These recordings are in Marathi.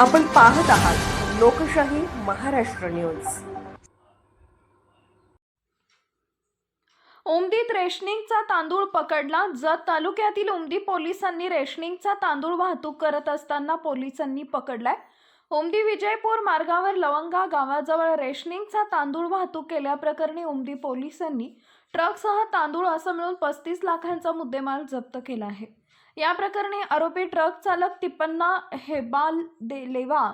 आपण पाहत आहात लोकशाही महाराष्ट्र न्यूज. उमदीत रेशनिंगचा तांदूळ पकडला जत तालुक्यातील उमदी पोलिसांनी रेशनिंगचा तांदूळ वाहतूक करत असताना पोलिसांनी पकडलाय. उमदी विजयपूर मार्गावर लवंगा गावाजवळ रेशनिंगचा तांदूळ वाहतूक केल्याप्रकरणी उमदी पोलिसांनी ट्रकसह तांदूळ असं मिळून पस्तीस लाखांचा मुद्देमाल जप्त केला आहे. या प्रकरणी आरोपी ट्रक चालक तिप्पन्ना हेबाल दे लेवा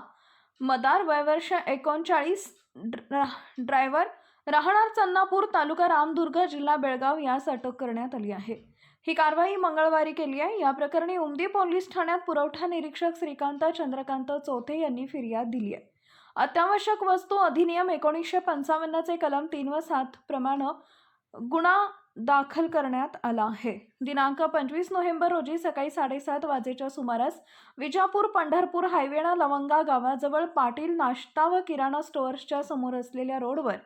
मदार वयवर्ष एकोणचाळीस ड्रायव्हर राहणार चन्नापूर तालुका रामदुर्ग जिल्हा बेळगाव यास अटक करण्यात आली आहे. ही कारवाई मंगळवारी केली आहे. या प्रकरणी उमदी पोलीस ठाण्यात पुरवठा निरीक्षक श्रीकांत चंद्रकांत चौथे यांनी फिर्याद दिली आहे. अत्यावश्यक वस्तू अधिनियम एकोणीसशे पंचावन्नचे कलम तीन व सात प्रमाणे गुन्हा दाखल करण्यात आला आहे. दिनांक पंचवीस नोव्हेंबर रोजी सकाळी साडेसात वाजेच्या सुमारास विजापूर पंढरपूर हायवेना लवंगा गावाजवळ पाटील नाश्ता व किराणा स्टोअर्सच्या समोर असलेल्या रोडवर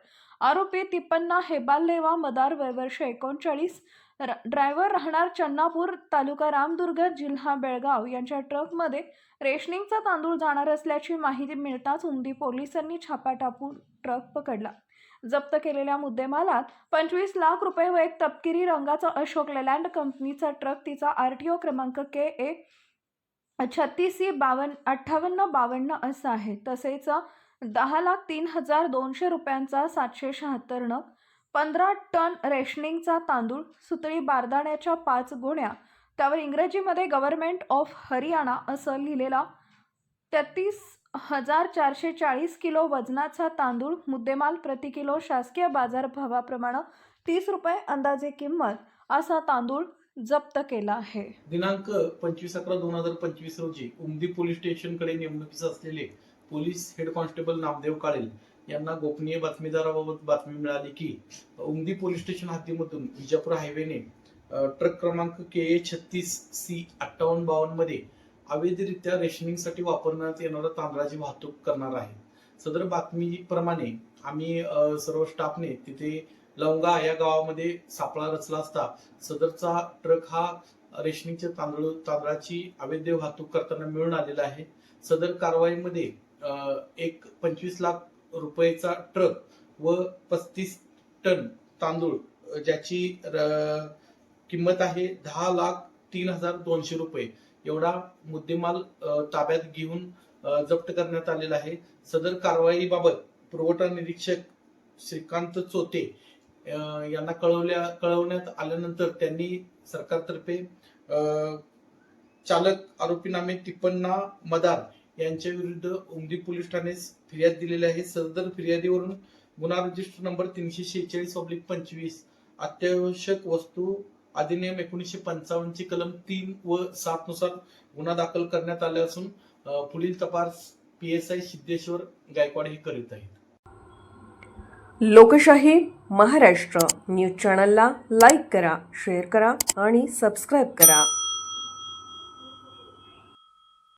आरोपी तिप्पन्ना हेबाल्लेवा मदार वयवर्ष एकोणचाळीस ड्रायव्हर राहणार चन्नापूर तालुका रामदुर्ग जिल्हा बेळगाव यांच्या ट्रकमध्ये रेशनिंगचा तांदूळ जाणार असल्याची माहिती मिळताच उमदी पोलिसांनी छापा टाकून ट्रक पकडला. जप्त केलेल्या मुद्देमालात पंचवीस लाख रुपये व एक तपकिरी रंगाचा अशोक लेलँड कंपनीचा ट्रक तिचा आर टी ओ क्रमांक के ए छत्तीस सी बावन्न अठ्ठावन्न बावन्न असं आहे. तसेच दहा लाख तीन हजार दोनशे रुपयांचा सातशे शहात्तर नग पंधरा टन रेशनिंगचा तांदूळ सुतळी बारदाण्याच्या पाच गोण्या त्यावर इंग्रजीमध्ये गव्हर्नमेंट ऑफ हरियाणा असं लिहिलेला तेहतीस हजार चारशे चाळीस किलो वजनाचा तांदूळ मुद्देमाल प्रति किलो शासकीय बाजारभावाप्रमाणे तीस रुपये अंदाजे किंमत असा तांदूळ जप्त केला आहे. दिनांक पंचवीस अकरा दोन हजार पंचवीस रोजी उमदी पोलीस स्टेशनकडे नेमणुकीस असलेले police head constable Namdev Kalel यांना गोपनीय बातमीदाराबाबत बातमी मिळाली की उमदी पोलीस स्टेशन हद्दीमधून विजापूर हायवेने ट्रक क्रमांक के ए छत्तीस सी अठ्ठावन्न बावन्नमध्ये अवैधरित्या रेशनिंगसाठी वापरण्यात येणाऱ्या तांदळाची वाहतूक करणार आहे. सदर बातमीप्रमाणे आम्ही सर्व स्टाफने तिथे लवंगा या गावामध्ये सापळा रचला असता सदरचा ट्रक हा रेशनिंगच्या तांदूळ तांदळाची अवैध वाहतूक करताना मिळून आलेला आहे. सदर कारवाईमध्ये एक पंचवीस लाख रुपयेचा ट्रक व पस्तीस टन तांदूळ ज्याची र- किंमत आहे दहा लाख तीन हजार दोनशे रुपये. एवढा मुद्देमाल ताब्यात घेऊन जप्त करण्यात आलेला आहे. सदर कारवाईबाबत पुरवठा निरीक्षक श्रीकांत चोते यांना कळवल्या कळवण्यात आल्यानंतर त्यांनी सरकारतर्फे चालक आरोपीनामे तिप्पन्ना मदार यांच्या विरुद्ध उमदी पोलीस ठाण्यास फिर्याद दिलेली आहे. सदर फिर्यादीवरून गुन्हा रजिस्टर नंबर तीनशे शेहेचाळीस ऑब्लिक पंचवीस अत्यावश्यक वस्तू अधिनियम एकोणीसशे पंचावन्नची कलम तीन व सात नुसार गुन्हा दाखल करण्यात आले असून पुढील तपास P S I Siddheshwar Gaikwad हे करीत आहेत. लोकशाही महाराष्ट्र न्यूज चॅनलला लाईक करा शेअर करा आणि सबस्क्राईब करा.